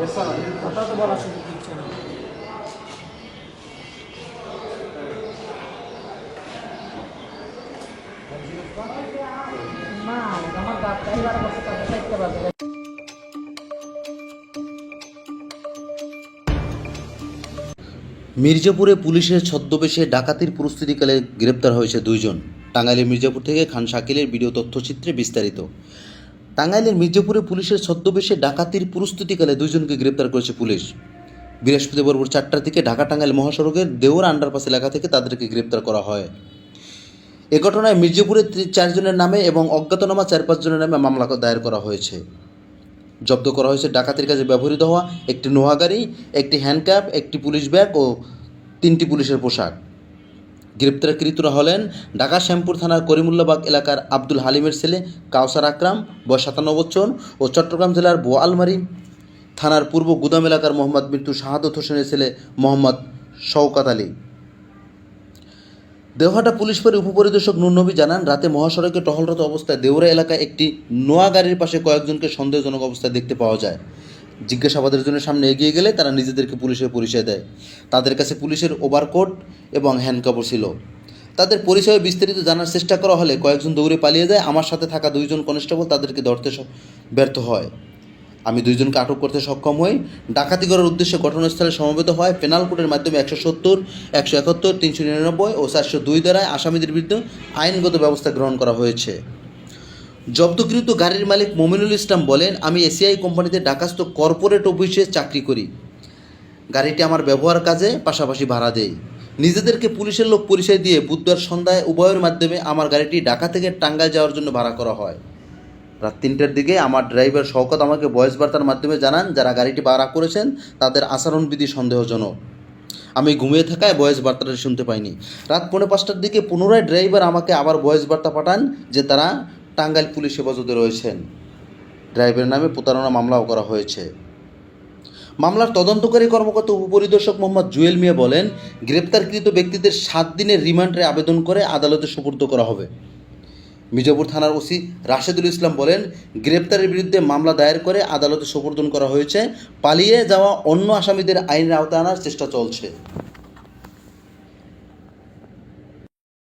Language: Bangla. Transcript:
আমার মির্জাপুরে পুলিশের ছদ্মবেশে ডাকাতির প্রস্তুতিকালে গ্রেপ্তার হয়েছে দুইজন। টাঙ্গাইলের মির্জাপুর থেকে খান শাকিলের ভিডিও তথ্যচিত্রে বিস্তারিত। টাঙ্গাইলের মির্জাপুরে পুলিশের ছদ্মবেশে ডাকাতির প্রস্তুতিকালে দুইজনকে গ্রেপ্তার করেছে পুলিশ। বৃহস্পতিবার ভোর চারটার দিকে ঢাকা টাঙ্গাইল মহাসড়কের দেওর আন্ডারপাস এলাকা থেকে তাদেরকে গ্রেপ্তার করা হয়। এ ঘটনায় মির্জাপুরে চারজনের নামে এবং অজ্ঞাতনামা চার পাঁচজনের নামে মামলা দায়ের করা হয়েছে। জব্দ করা হয়েছে ডাকাতির কাজে ব্যবহৃত হওয়া একটি নোহাগাড়ি, একটি হ্যান্ডক্যাপ, একটি পুলিশ ব্যাগ ও তিনটি পুলিশের পোশাক। গ্রেপ্তারকৃতরা হলেন ঢাকা শ্যামপুর থানার করিমুল্লাবাগ এলাকার আব্দুল হালিমের ছেলে কাউসার আকরাম, বয়স সাতান্ন বছর, ও চট্টগ্রাম জেলার বোয়ালমারি থানার পূর্ব গুদাম এলাকার মোহাম্মদ মৃত্যু শাহাদত হোসেনের ছেলে মোহাম্মদ শওকাত আলী। দেওহাটা পুলিশ ফাঁড়ির উপপরিদর্শক নুরনবী জানান, রাতে মহাসড়কে টহলরত অবস্থায় দেউরা এলাকায় একটি নোয়া গাড়ির পাশে কয়েকজনকে সন্দেহজনক অবস্থায় দেখতে পাওয়া যায়। জিজ্ঞাসাবাদের জন্য সামনে এগিয়ে গেলে তারা নিজেদেরকে পুলিশের পরিচয় দেয়। তাদের কাছে পুলিশের ওভারকোট এবং হ্যান্ডকাপড় ছিল। তাদের পরিচয়ে বিস্তারিত জানার চেষ্টা করা হলে কয়েকজন দৌড়ে পালিয়ে যায়। আমার সাথে থাকা দুইজন কনস্টেবল তাদেরকে ধরতে ব্যর্থ হয়। আমি দুইজনকে আটক করতে সক্ষম হই। ডাকাতি করার উদ্দেশ্যে ঘটনাস্থলে সমবেত হয়। পেনাল কোডের মাধ্যমে একশো সত্তর, একশো একাত্তর, তিনশো নিরানব্বই ও চারশো দুই দ্বারায় আসামিদের বিরুদ্ধে আইনগত ব্যবস্থা গ্রহণ করা হয়েছে। জব্দকৃত গাড়ির মালিক মমিনুল ইসলাম বলেন, আমি এসিআই কোম্পানিতে ডাকাস্ত কর্পোরেট অফিসে চাকরি করি। গাড়িটি আমার ব্যবহার কাজে পাশাপাশি ভাড়া দেয়। নিজেদেরকে পুলিশের লোক পরিচয় দিয়ে বুধবার সন্ধ্যায় উভয়ের মাধ্যমে আমার গাড়িটি ঢাকা থেকে টাঙ্গাইল যাওয়ার জন্য ভাড়া করা হয়। রাত তিনটার দিকে আমার ড্রাইভার শওকত আমাকে ভয়েস বার্তার মাধ্যমে জানান, যারা গাড়িটি ভাড়া করেছেন, তাদের আচরণবিধি সন্দেহজনক। আমি ঘুমিয়ে থাকায় ভয়েস বার্তাটা শুনতে পাইনি। রাত পৌনে পাঁচটার দিকে পুনরায় ড্রাইভার আমাকে আবার ভয়েস বার্তা পাঠান যে তারা টাঙ্গাইল পুলিশ হেফাজতে রয়েছেন। ড্রাইভারের নামে প্রতারণা মামলাও করা হয়েছে। মামলার তদন্তকারী কর্মকর্তা উপপরিদর্শক মোহাম্মদ জুয়েল মিয়া বলেন, গ্রেপ্তারকৃত ব্যক্তিদের সাত দিনের রিমান্ডে আবেদন করে আদালতে সুপর্দ করা হবে। মির্জাপুর থানার ওসি রাশেদুল ইসলাম বলেন, গ্রেপ্তারের বিরুদ্ধে মামলা দায়ের করে আদালতে সোপর্দন করা হয়েছে। পালিয়ে যাওয়া অন্য আসামিদের আইনের আওতায় আনার চেষ্টা চলছে।